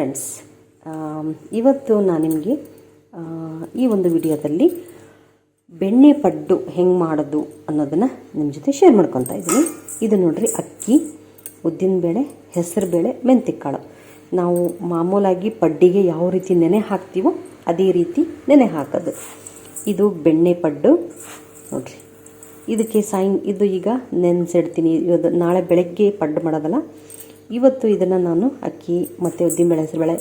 Friends ಇವತ್ತು ನಾನು ನಿಮಗೆ ಈ ಒಂದು ವಿಡಿಯೋದಲ್ಲಿ ಬೆಣ್ಣೆ ಪಡ್ಡು ಹೆಂಗೆ ಮಾಡೋದು ಅನ್ನೋದನ್ನು ನಿಮ್ಮ ಜೊತೆ ಶೇರ್ ಮಾಡ್ಕೊತಾ ಇದ್ದೀನಿ. ಇದು ನೋಡಿರಿ ಅಕ್ಕಿ, ಉದ್ದಿನ ಬೇಳೆ, ಹೆಸ್ರು ಬೇಳೆ ಹೆಸರುಬೇಳೆ ಕಾಳು ನಾವು ಮಾಮೂಲಾಗಿ ಪಡ್ಡಿಗೆ ಯಾವ ರೀತಿ ನೆನೆ ಹಾಕ್ತೀವೋ ಅದೇ ರೀತಿ ನೆನೆ ಹಾಕೋದು. ಇದು ಬೆಣ್ಣೆ ಪಡ್ಡು, ನೋಡಿರಿ. ಇದಕ್ಕೆ ಸಾಯಂ, ಇದು ಈಗ ನೆನೆಸಿಡ್ತೀನಿ ಇವತ್ತು ನಾಳೆ ಬೆಳಗ್ಗೆ ಪಡ್ಡು ಮಾಡೋದಲ್ಲ ಇವತ್ತು ಇದನ್ನು ನಾನು ಅಕ್ಕಿ ಮತ್ತು ಉದ್ದಿನಬೇಳೆ ಹೆಸರುಬೇಳೆ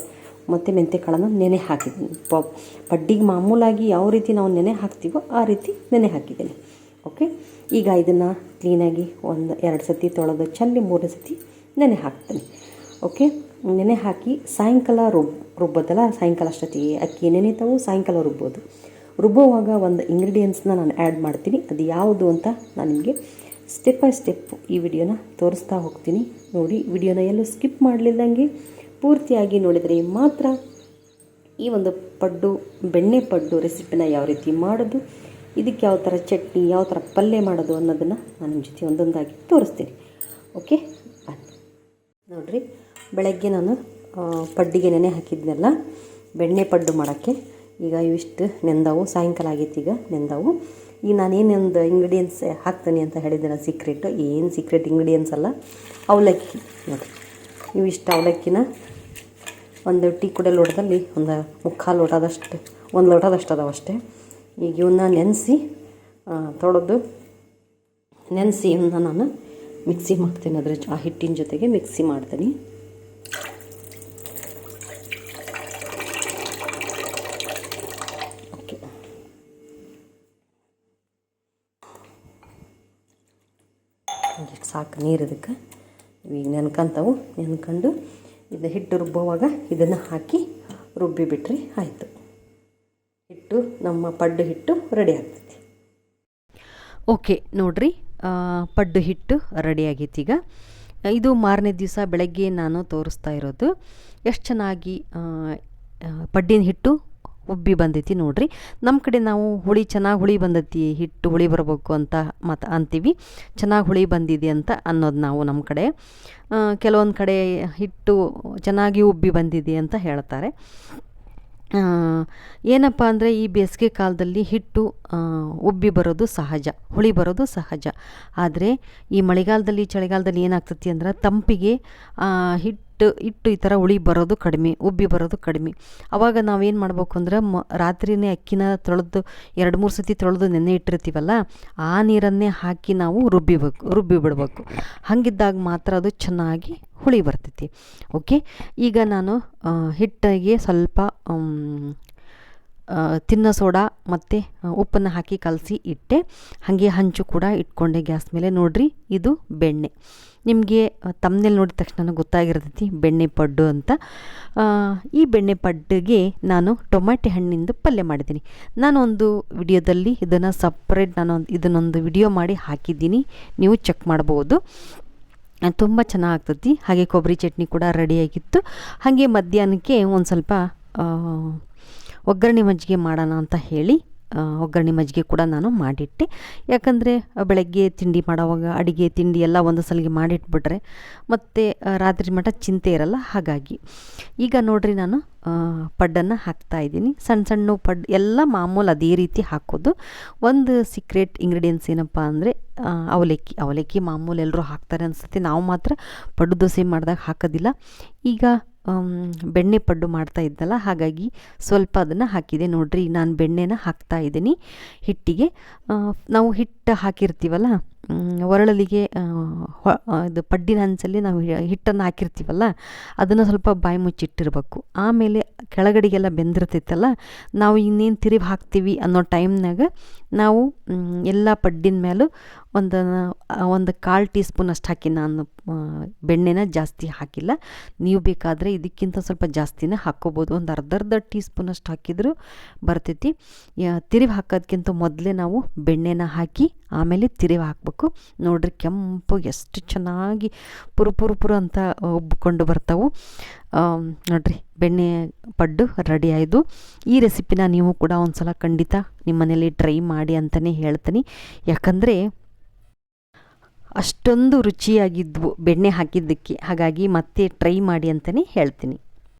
ಮತ್ತು ಮೆಂತ್ಯಕಾಳನ್ನು ನೆನೆ ಹಾಕಿದ್ದೀನಿ. ಪ ಪಡ್ಡಿಗೆ ಮಾಮೂಲಾಗಿ ಯಾವ ರೀತಿ ನಾವು ನೆನೆ ಹಾಕ್ತೀವೋ ಆ ರೀತಿ ನೆನೆ ಹಾಕಿದ್ದೀನಿ. ಓಕೆ ಈಗ ಇದನ್ನು ಕ್ಲೀನಾಗಿ ಒಂದು ಎರಡು ಸತಿ ತೊಳೆದು ಚೆಲ್ಲಿ ಮೂರನೇ ಸತಿ ನೆನೆ ಹಾಕ್ತೀನಿ. ಓಕೆ ನೆನೆ ಹಾಕಿ ಸಾಯಂಕಾಲ ರುಬ್ ರುಬ್ಬೋದಲ್ಲ ಸಾಯಂಕಾಲ ಅಷ್ಟೊತ್ತಿಗೆ ಅಕ್ಕಿ ನೆನೆತಾವು, ಸಾಯಂಕಾಲ ರುಬ್ಬೋದು. ರುಬ್ಬುವಾಗ ಒಂದು ಇಂಗ್ರೀಡಿಯೆಂಟ್ಸ್ನ ನಾನು ಆ್ಯಡ್ ಮಾಡ್ತೀನಿ. ಅದು ಯಾವುದು ಅಂತ ನಾನು ನಿಮಗೆ ಸ್ಟೆಪ್ ಬೈ ಸ್ಟೆಪ್ ಈ ವಿಡಿಯೋನ ತೋರಿಸ್ತಾ ಹೋಗ್ತೀನಿ. ನೋಡಿ, ವಿಡಿಯೋನ ಎಲ್ಲೂ ಸ್ಕಿಪ್ ಮಾಡಲಿಲ್ಲಂಗೆ ಪೂರ್ತಿಯಾಗಿ ನೋಡಿದರೆ ಮಾತ್ರ ಈ ಒಂದು ಪಡ್ಡು, ಬೆಣ್ಣೆ ಪಡ್ಡು ರೆಸಿಪಿನ ಯಾವ ರೀತಿ ಮಾಡೋದು, ಇದಕ್ಕೆ ಯಾವ ಥರ ಚಟ್ನಿ, ಯಾವ ಥರ ಪಲ್ಯ ಮಾಡೋದು ಅನ್ನೋದನ್ನು ನಾನು ನಿಮ್ಮ ಜೊತೆ ಒಂದೊಂದಾಗಿ ತೋರಿಸ್ತೀನಿ. ಓಕೆ ನೋಡಿರಿ, ಬೆಳಗ್ಗೆ ನಾನು ಪಡ್ಡಿಗೆ ನೆನೆ ಹಾಕಿದ್ನಲ್ಲ, ಬೆಣ್ಣೆ ಪಡ್ಡು ಮಾಡೋಕ್ಕೆ. ಈಗ ಇವಿಷ್ಟು ನೆಂದವು, ಸಾಯಂಕಾಲ ಆಗೈತಿ ಈಗ ನೆಂದವು. ಈಗ ನಾನೇನೊಂದು ಇಂಗ್ರೀಡಿಯೆಂಟ್ಸ್ ಹಾಕ್ತೀನಿ ಅಂತ ಹೇಳಿದ್ದೆ ಸೀಕ್ರೆಟ್ ಏನು ಸೀಕ್ರೆಟ್ ಇಂಗ್ರೀಡಿಯೆಂಟ್ಸ್ ಅಲ್ಲ, ಅವಲಕ್ಕಿ. ನೋಡಿ, ಇವಿಷ್ಟು ಅವಲಕ್ಕಿನ ಒಂದು ಟೀ ಕುಡಿಯ ಲೋಟದಲ್ಲಿ ಒಂದು ಮುಕ್ಕಾಲು ಲೋಟದಷ್ಟು ಒಂದು ಲೋಟದಷ್ಟು ಅದಾವೆ ಅಷ್ಟೇ. ಈಗ ಇವನ್ನ ನೆನೆಸಿ ತೊಳೆದು ನೆನೆಸಿ ಇವನ್ನ ನಾನು ಮಿಕ್ಸಿ ಮಾಡ್ತೀನಿ ಅದ್ರ ಆ ಹಿಟ್ಟಿನ ಜೊತೆಗೆ ಮಿಕ್ಸಿ ಮಾಡ್ತೀನಿ. ಸಾಕು ನೀರು ಇದಕ್ಕೆ. ಈಗ ನೆನ್ಕೊಂತವು, ನೆನ್ಕೊಂಡು ಇದು ಹಿಟ್ಟು ರುಬ್ಬುವಾಗ ಇದನ್ನು ಹಾಕಿ ರುಬ್ಬಿಬಿಟ್ರಿ ಆಯಿತು. ಹಿಟ್ಟು, ನಮ್ಮ ಪಡ್ಡು ಹಿಟ್ಟು ರೆಡಿ ಆಗ್ತೈತಿ. ಓಕೆ, ನೋಡ್ರಿ ಪಡ್ಡು ಹಿಟ್ಟು ರೆಡಿ ಆಗೈತಿ ಈಗ. ಇದು ಮಾರನೇ ದಿವಸ ಬೆಳಗ್ಗೆ ನಾನು ತೋರಿಸ್ತಾ ಇರೋದು. ಎಷ್ಟು ಚೆನ್ನಾಗಿ ಪಡ್ಡಿನ ಹಿಟ್ಟು ಉಬ್ಬಿ ಬಂದೈತಿ ನೋಡ್ರಿ. ನಮ್ಮ ಕಡೆ ನಾವು ಹುಳಿ ಚೆನ್ನಾಗಿ ಹುಳಿ ಬಂದೈತಿ, ಹಿಟ್ಟು ಹುಳಿ ಬರಬೇಕು ಅಂತ ಮತ್ತು ಅಂತೀವಿ. ಚೆನ್ನಾಗಿ ಹುಳಿ ಬಂದಿದೆ ಅಂತ ಅನ್ನೋದು ನಾವು ನಮ್ಮ ಕಡೆ. ಕೆಲವೊಂದು ಕಡೆ ಹಿಟ್ಟು ಚೆನ್ನಾಗಿ ಉಬ್ಬಿ ಬಂದಿದೆ ಅಂತ ಹೇಳ್ತಾರೆ. ಏನಪ್ಪ ಅಂದರೆ ಈ ಬೇಸಿಗೆ ಕಾಲದಲ್ಲಿ ಹಿಟ್ಟು ಉಬ್ಬಿ ಬರೋದು ಸಹಜ, ಹುಳಿ ಬರೋದು ಸಹಜ. ಆದರೆ ಈ ಮಳೆಗಾಲದಲ್ಲಿ, ಚಳಿಗಾಲದಲ್ಲಿ ಏನಾಗ್ತತಿ ಅಂದ್ರೆ ತಂಪಿಗೆ ಹಿಟ್ಟು ಹಿಟ್ಟು ಈ ಥರ ಹುಳಿ ಬರೋದು ಕಡಿಮೆ, ಉಬ್ಬಿ ಬರೋದು ಕಡಿಮೆ. ಅವಾಗ ನಾವೇನು ಮಾಡ್ಬೇಕು ಅಂದ್ರೆ ಮ, ರಾತ್ರಿನೇ ಅಕ್ಕಿನ ತೊಳೆದು, ಎರಡು ಮೂರು ಸತಿ ತೊಳೆದು ನೆನೆ ಇಟ್ಟಿರ್ತೀವಲ್ಲ, ಆ ನೀರನ್ನೇ ಹಾಕಿ ನಾವು ರುಬ್ಬಿಬೇಕು ರುಬ್ಬಿ ಬಿಡಬೇಕು ಹಾಗಿದ್ದಾಗ ಮಾತ್ರ ಅದು ಚೆನ್ನಾಗಿ ಹುಳಿ ಬರ್ತೈತಿ. ಓಕೆ ಈಗ ನಾನು ಹಿಟ್ಟಿಗೆ ಸ್ವಲ್ಪ ತಿನ್ನ ಸೋಡಾ ಮತ್ತು ಉಪ್ಪನ್ನು ಹಾಕಿ ಕಲಸಿ ಇಟ್ಟೆ. ಹಾಗೆ ಹಂಚು ಕೂಡ ಇಟ್ಕೊಂಡೆ ಗ್ಯಾಸ್ ಮೇಲೆ. ನೋಡ್ರಿ, ಇದು ಬೆಣ್ಣೆ. ನಿಮಗೆ ತಮ್ಮನೇಲಿ ನೋಡಿದ ತಕ್ಷಣ ಗೊತ್ತಾಗಿರ್ತೈತಿ, ಬೆಣ್ಣೆ ಪಡ್ಡು ಅಂತ. ಈ ಬೆಣ್ಣೆ ಪಡ್ಡಿಗೆ ನಾನು ಟೊಮೆಟೊ ಹಣ್ಣಿಂದ ಪಲ್ಯ ಮಾಡಿದ್ದೀನಿ. ನಾನು ಒಂದು ವಿಡಿಯೋದಲ್ಲಿ ಇದನ್ನು ಸಪ್ರೇಟ್ ನಾನು ಇದನ್ನೊಂದು ವಿಡಿಯೋ ಮಾಡಿ ಹಾಕಿದ್ದೀನಿ. ನೀವು ಚೆಕ್ ಮಾಡ್ಬೋದು. ತುಂಬ ಚೆನ್ನಾಗ್ತತಿ. ಹಾಗೆ ಕೊಬ್ಬರಿ ಚಟ್ನಿ ಕೂಡ ರೆಡಿಯಾಗಿತ್ತು ಹಾಗೆ ಮಧ್ಯಾಹ್ನಕ್ಕೆ ಒಂದು ಸ್ವಲ್ಪ ಒಗ್ಗರಣೆ ಮಜ್ಜಿಗೆ ಮಾಡೋಣ ಅಂತ ಹೇಳಿ ಒಗ್ಗರಣೆ ಮಜ್ಜಿಗೆ ಕೂಡ ನಾನು ಮಾಡಿಟ್ಟೆ. ಯಾಕಂದರೆ ಬೆಳಗ್ಗೆ ತಿಂಡಿ ಮಾಡೋವಾಗ ಅಡುಗೆ, ತಿಂಡಿ ಎಲ್ಲ ಒಂದು ಸಲಿಗೆ ಮಾಡಿಟ್ಬಿಟ್ರೆ ಮತ್ತು ರಾತ್ರಿ ಮಠ ಚಿಂತೆ ಇರಲ್ಲ. ಹಾಗಾಗಿ ಈಗ ನೋಡಿರಿ ನಾನು ಪಡ್ಡನ್ನು ಹಾಕ್ತಾಯಿದ್ದೀನಿ ಸಣ್ಣ ಸಣ್ಣ ಪಡ್, ಎಲ್ಲ ಮಾಮೂಲು ಅದೇ ರೀತಿ ಹಾಕೋದು. ಒಂದು ಸೀಕ್ರೆಟ್ ಇಂಗ್ರೀಡಿಯೆಂಟ್ಸ್ ಏನಪ್ಪ ಅಂದರೆ ಅವಲಕ್ಕಿ. ಅವಲಕ್ಕಿ ಮಾಮೂಲು ಎಲ್ಲರೂ ಹಾಕ್ತಾರೆ ಅನಿಸುತ್ತೆ. ನಾವು ಮಾತ್ರ ಪಡ್ಡು ದೋಸೆ ಮಾಡಿದಾಗ ಹಾಕೋದಿಲ್ಲ. ಈಗ ಬೆಣ್ಣೆ ಪಡ್ಡು ಮಾಡ್ತಾ ಇದ್ದಲ್ಲ, ಹಾಗಾಗಿ ಸ್ವಲ್ಪ ಅದನ್ನು ಹಾಕಿದೆ. ನೋಡ್ರಿ, ನಾನು ಬೆಣ್ಣೆನ ಹಾಕ್ತಾ ಇದ್ದೀನಿ. ಹಿಟ್ಟಿಗೆ ನಾವು ಹಿಟ್ಟು ಹಾಕಿರ್ತೀವಲ್ಲ ಒರಳಲಿಗೆ ಇದು ಪಡ್ಡಿನ ಹಂಚಲ್ಲಿ ನಾವು ಹಿಟ್ಟನ್ನು ಹಾಕಿರ್ತೀವಲ್ಲ, ಅದನ್ನು ಸ್ವಲ್ಪ ಬಾಯಿ ಮುಚ್ಚಿಟ್ಟಿರಬೇಕು. ಆಮೇಲೆ ಕೆಳಗಡೆಗೆಲ್ಲ ಬೆಂದಿರ್ತೈತಲ್ಲ, ನಾವು ಇನ್ನೇನು ತಿರುವಿ ಹಾಕ್ತೀವಿ ಅನ್ನೋ ಟೈಮ್ನಾಗ ನಾವು ಎಲ್ಲ ಪಡ್ಡಿನ ಮೇಲೂ ಒಂದು ಒಂದು ಕಾಲು ಟೀ ಸ್ಪೂನ್ ಅಷ್ಟು ಹಾಕಿ ನಾನು ಬೆಣ್ಣೆನ ಜಾಸ್ತಿ ಹಾಕಿಲ್ಲ. ನೀವು ಬೇಕಾದರೆ ಇದಕ್ಕಿಂತ ಸ್ವಲ್ಪ ಜಾಸ್ತಿನೇ ಹಾಕ್ಕೋಬೋದು ಒಂದು ಅರ್ಧ ಅರ್ಧ ಟೀ ಸ್ಪೂನ್ ಅಷ್ಟು ಹಾಕಿದರೂ ಬರ್ತೈತಿ. ತಿರುವಿ ಹಾಕೋದಕ್ಕಿಂತ ಮೊದಲೇ ನಾವು ಬೆಣ್ಣೆನ ಹಾಕಿ ಆಮೇಲೆ ತಿರುವಿ ಹಾಕಬೇಕು. ನೋಡ್ರಿ ಕೆಂಪು ಎಷ್ಟು ಚೆನ್ನಾಗಿ ಪುರು ಪುರು ಅಂತ ಉಬ್ಬಿಕೊಂಡು ಬರ್ತಾವು. ನೋಡ್ರಿ ಬೆಣ್ಣೆ ಪಡ್ಡು ರೆಡಿ ಆಯಿತು ಈ ರೆಸಿಪಿನ ನೀವು ಕೂಡ ಒಂದು ಸಲ ಖಂಡಿತ ನಿಮ್ಮ ಮನೇಲಿ ಟ್ರೈ ಮಾಡಿ ಅಂತಲೇ ಹೇಳ್ತೀನಿ. ಯಾಕಂದರೆ ಅಷ್ಟೊಂದು ರುಚಿಯಾಗಿದ್ವು ಬೆಣ್ಣೆ ಹಾಕಿದ್ದಕ್ಕೆ. ಹಾಗಾಗಿ ಮತ್ತೆ ಟ್ರೈ ಮಾಡಿ ಅಂತಲೇ ಹೇಳ್ತೀನಿ.